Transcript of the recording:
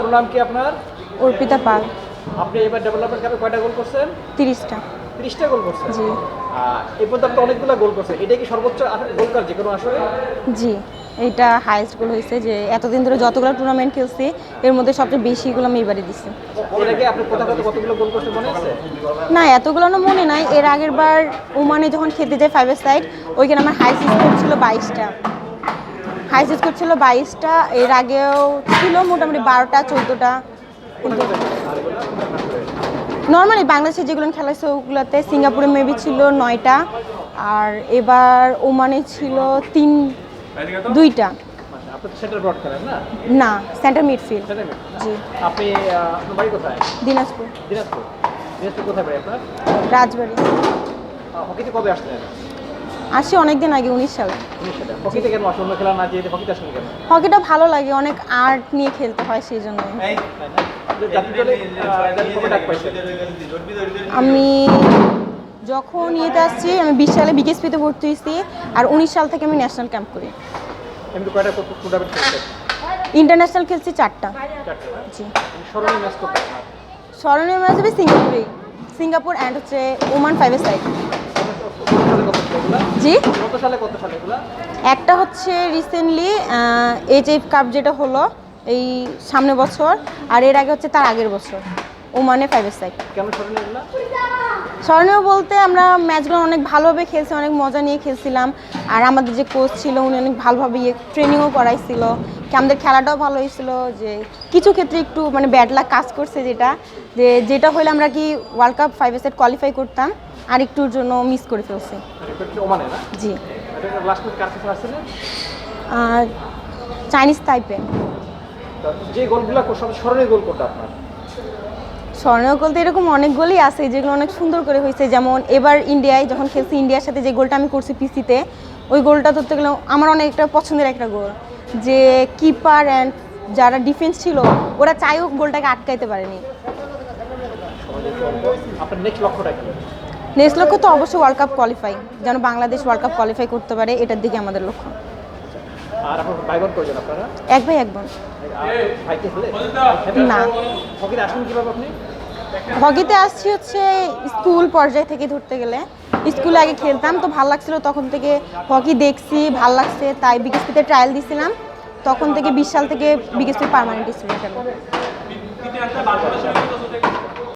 পুরো নাম কি আপনার? অর্পিতা পাল। আপনি এবার ডেভেলপমেন্ট কাপে কয়টা গোল করছেন? তিরিশটা। তিরিশটা গোল করছেন? জি। এই পর্যন্ত আপনি অনেকগুলো গোল করছেন। এটা কি সর্বোচ্চ গোল কার? যে কোনো আসলে? জি। এইটা হাইয়েস্ট গোল হয়েছে যে এতদিন ধরে যতগুলো টুর্নামেন্ট খেলছি এর মধ্যে সবচেয়ে বেশিগুলো আমি এবারে মনে না এতগুলো না মনে নাই। এর আগের বার ওমানে যখন খেতে যাই ফাইভের সাইড ওইখানে আমার হাইস্ট স্কোর ছিল বাইশটা। হাইস্ট স্কোর ছিল বাইশটা এর আগেও ছিল মোটামুটি বারোটা চোদ্দোটা। কিন্তু নর্মালি বাংলাদেশে যেগুলো খেলা হয়েছে ওগুলোতে সিঙ্গাপুরে মেবি ছিল নয়টা আর এবার ওমানে ছিল তিন দুইটা। না? না সেন্টার মিডফিল্ড জি। আপনি বাড়ি কোথায়? দিনাজপুর। দিনাজপুর। দিনাজপুর কোথায় বাড়ি আপনার? রাজবাড়ি। কবে আসলেন? আসি অনেক দিন আগে উনিশ সালে। হকিটা ভালো লাগে অনেক আর্ট নিয়ে খেলতে হয় সেই জন্য। আমি যখন ইয়েতে আসছি আমি বিশ সালে বিকেএসপিতে ভর্তি হয়েছি আর উনিশ সাল থেকে আমি ন্যাশনাল ক্যাম্প করি। ইন্টারন্যাশনাল খেলছি চারটা। জি। করতে স্মরণীয় ম্যাচ হবে সিঙ্গাপুরে। সিঙ্গাপুর অ্যান্ড হচ্ছে ওমান ফাইভের সাইড জি। কত সালে কত সালে একটা হচ্ছে রিসেন্টলি এইচ এফ কাপ যেটা হলো এই সামনে বছর আর এর আগে হচ্ছে তার আগের বছর ওমানে ফাইভ সাইড কেন স্মরণীয় বলতে আমরা ম্যাচগুলো অনেক ভালোভাবে খেলছি, অনেক মজা নিয়ে খেলছিলাম। আর আমাদের যে কোচ ছিল, উনি অনেক ভালোভাবে ইয়ে ট্রেনিংও করাইছিল। কি আমাদের খেলাটাও ভালো হয়েছিল, যে কিছু ক্ষেত্রে একটু মানে ব্যাড লাক কাজ করছে যেটা, যে যেটা হলে আমরা কি world cup five set qualify করতাম, আর একটুর জন্য মিস করে ফেলছি। জি। চাইনিজ টাইপে যে গোলগুলো সব স্মরণীয় গোল করতে আপনার? স্বর্ণীয় গোল তো এরকম অনেক গোলই আছে যেগুলো অনেক সুন্দর করে হয়েছে। যেমন এবার ইন্ডিয়ায় যখন খেলছি ইন্ডিয়ার সাথে যে গোলটা আমি করছি পিসিতে ওই গোলটা ধরতে গেলে আমার অনেক একটা পছন্দের একটা গোল। যে কিপার অ্যান্ড যারা ডিফেন্স ছিল ওরা চাইও গোলটাকে আটকাইতে পারেনি। আপনার নেক্সট লক্ষ্যটা কি? নেক্সট লক্ষ্য তো অবশ্যই ওয়ার্ল্ড কাপ কোয়ালিফাই যেন বাংলাদেশ ওয়ার্ল্ড কাপ কোয়ালিফাই করতে পারে এটার দিকে আমাদের লক্ষ্য। এক ভাই এক বোন না। হকিতে আসছি হচ্ছে স্কুল পর্যায় থেকে ধরতে গেলে। স্কুলে আগে খেলতাম, তো ভালো লাগছিল তখন থেকে হকি দেখছি, ভালো লাগছে, তাই বিকেসপিতে ট্রায়াল দিছিলাম। তখন থেকে বিশ সাল থেকে বিকেসপি পারমানেন্ট স্টুডেন্ট আমি